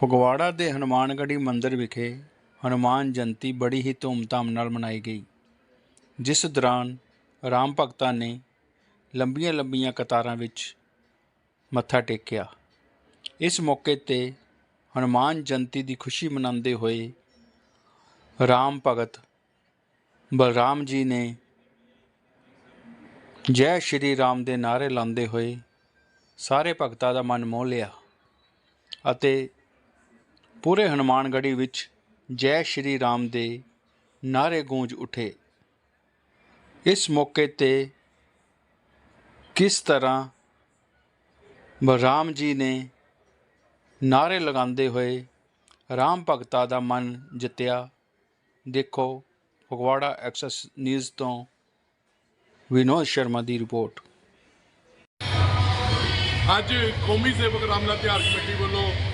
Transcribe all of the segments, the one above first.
ਫਗਵਾੜਾ ਦੇ ਹਨੂਮਾਨਗੜ੍ਹੀ ਮੰਦਿਰ ਵਿਖੇ ਹਨੂਮਾਨ ਜਯੰਤੀ ਬੜੀ ਹੀ ਧੂਮਧਾਮ ਨਾਲ ਮਨਾਈ ਗਈ, ਜਿਸ ਦੌਰਾਨ ਰਾਮ ਭਗਤਾਂ ਨੇ ਲੰਬੀਆਂ ਲੰਬੀਆਂ ਕਤਾਰਾਂ ਵਿੱਚ ਮੱਥਾ ਟੇਕਿਆ। ਇਸ ਮੌਕੇ ਤੇ ਹਨੂਮਾਨ ਜਯੰਤੀ ਦੀ ਖੁਸ਼ੀ ਮਨਾਉਂਦੇ ਹੋਏ ਰਾਮ ਭਗਤ ਬਲਰਾਮ ਜੀ ਨੇ ਜੈ ਸ਼੍ਰੀ ਰਾਮ ਦੇ ਨਾਅਰੇ ਲਾਉਂਦੇ ਹੋਏ ਸਾਰੇ ਭਗਤਾਂ ਦਾ ਮਨ ਮੋਹ ਲਿਆ ਅਤੇ ਪੂਰੇ ਹਨੂਮਾਨਗੜ੍ਹੀ ਵਿੱਚ ਜੈ ਸ਼੍ਰੀ ਰਾਮ ਦੇ ਨਾਰੇ ਗੂੰਜ ਉਠੇ। ਇਸ ਮੌਕੇ ਤੇ ਕਿਸ ਤਰ੍ਹਾਂ ਬਲਰਾਮ ਜੀ ਨੇ ਨਾਰੇ ਲਗਾਉਂਦੇ ਹੋਏ ਰਾਮ ਭਗਤਾ ਦਾ ਮਨ ਜਿੱਤਿਆ, ਦੇਖੋ ਫਗਵਾੜਾ ਐਕਸੈਸ ਨਿਊਜ਼ ਤੋਂ ਵਿਨੋਦ ਸ਼ਰਮਾ ਦੀ ਰਿਪੋਰਟ। ਅੱਜ ਕੌਮੀ ਸੇਵਕ ਰਾਮਲਾ ਤਿਉਹਾਰ ਕਮੇਟੀ ਵੱਲੋਂ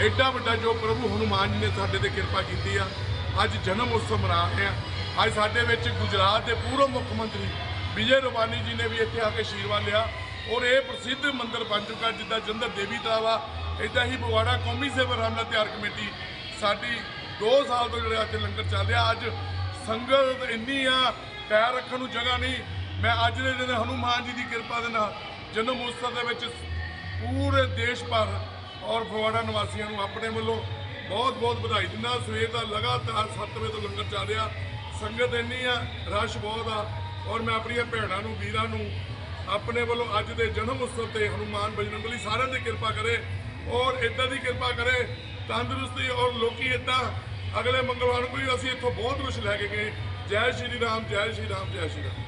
ਐਡਾ ਵੱਡਾ ਜੋ ਪ੍ਰਭੂ ਹਨੂਮਾਨ ਜੀ ਨੇ ਸਾਡੇ ਤੇ ਕਿਰਪਾ ਕੀਤੀ ਆ, ਅੱਜ ਜਨਮ ਉਤਸਵ ਮਨਾ ਰਹੇ ਆ। ਅੱਜ ਸਾਡੇ ਵਿੱਚ ਗੁਜਰਾਤ ਦੇ ਪੂਰਵ ਮੁੱਖ ਮੰਤਰੀ ਵਿਜੇ ਰੂਪਾਨੀ ਜੀ ਨੇ ਵੀ ਇੱਥੇ ਆ ਕੇ ਆਸ਼ੀਰਵਾਦ ਲਿਆ ਔਰ ਇਹ ਪ੍ਰਸਿੱਧ ਮੰਦਿਰ ਬਣ ਚੁੱਕਾ ਜਿੱਦਾਂ ਜੰਦਰ ਦੇਵੀ ਤਾਲ ਆ, ਇਦਾਂ ਹੀ ਬਵਾੜਾ ਕੌਮੀ ਸੇਵਾ ਰਾਮਲਾ ਤਿਉਹਾਰ ਕਮੇਟੀ ਸਾਡੀ 2 ਸਾਲ ਤੋਂ ਜਿਹੜਾ ਇੱਥੇ ਲੰਗਰ ਚੱਲ ਰਿਹਾ, ਅੱਜ ਸੰਗਤ ਇੰਨੀ ਆ, ਪੈਰ ਰੱਖਣ ਨੂੰ ਜਗ੍ਹਾ ਨਹੀਂ। ਮੈਂ ਅੱਜ ਦੇ ਦਿਨ ਹਨੂਮਾਨ ਜੀ ਦੀ ਕਿਰਪਾ ਦੇ ਨਾਲ ਜਨਮ ਉਤਸਵ ਦੇ ਵਿੱਚ ਪੂਰੇ ਦੇਸ਼ ਭਰ ਔਰ ਫਗਵਾੜਾ ਨਿਵਾਸੀਆਂ ਨੂੰ ਆਪਣੇ ਵੱਲੋਂ ਬਹੁਤ ਬਹੁਤ ਵਧਾਈ ਦਿੰਦਾ ਸਵੇਰ ਦਾ ਲਗਾਤਾਰ 7 ਵਜੇ ਤੋਂ ਲੰਗਰ ਚੱਲ ਰਿਹਾ। ਸੰਗਤ ਇੰਨੀ ਆ, ਰਸ਼ ਬਹੁਤ ਆ ਔਰ ਮੈਂ ਆਪਣੀਆਂ ਭੈਣਾਂ ਨੂੰ, ਵੀਰਾਂ ਨੂੰ ਆਪਣੇ ਵੱਲੋਂ ਅੱਜ ਦੇ ਜਨਮ ਉਤਸਵ ਤੇ ਹਨੂਮਾਨ ਬਜਰੰਗਬਲੀ ਸਾਰਿਆਂ ਦੀ ਕਿਰਪਾ ਕਰੇ ਔਰ ਇਦਾਂ ਦੀ ਕਿਰਪਾ ਕਰੇ, ਤੰਦਰੁਸਤੀ ਔਰ ਲੋਕੀ ਇਦਾਂ ਅਗਲੇ ਮੰਗਲਵਾਰ ਨੂੰ ਵੀ ਅਸੀਂ ਇੱਥੋਂ ਬਹੁਤ ਕੁਝ ਲੈ ਕੇ ਗਏ। ਜੈ ਸ਼੍ਰੀ ਰਾਮ, ਜੈ ਸ਼੍ਰੀ ਰਾਮ, ਜੈ ਸ਼੍ਰੀ ਰਾਮ।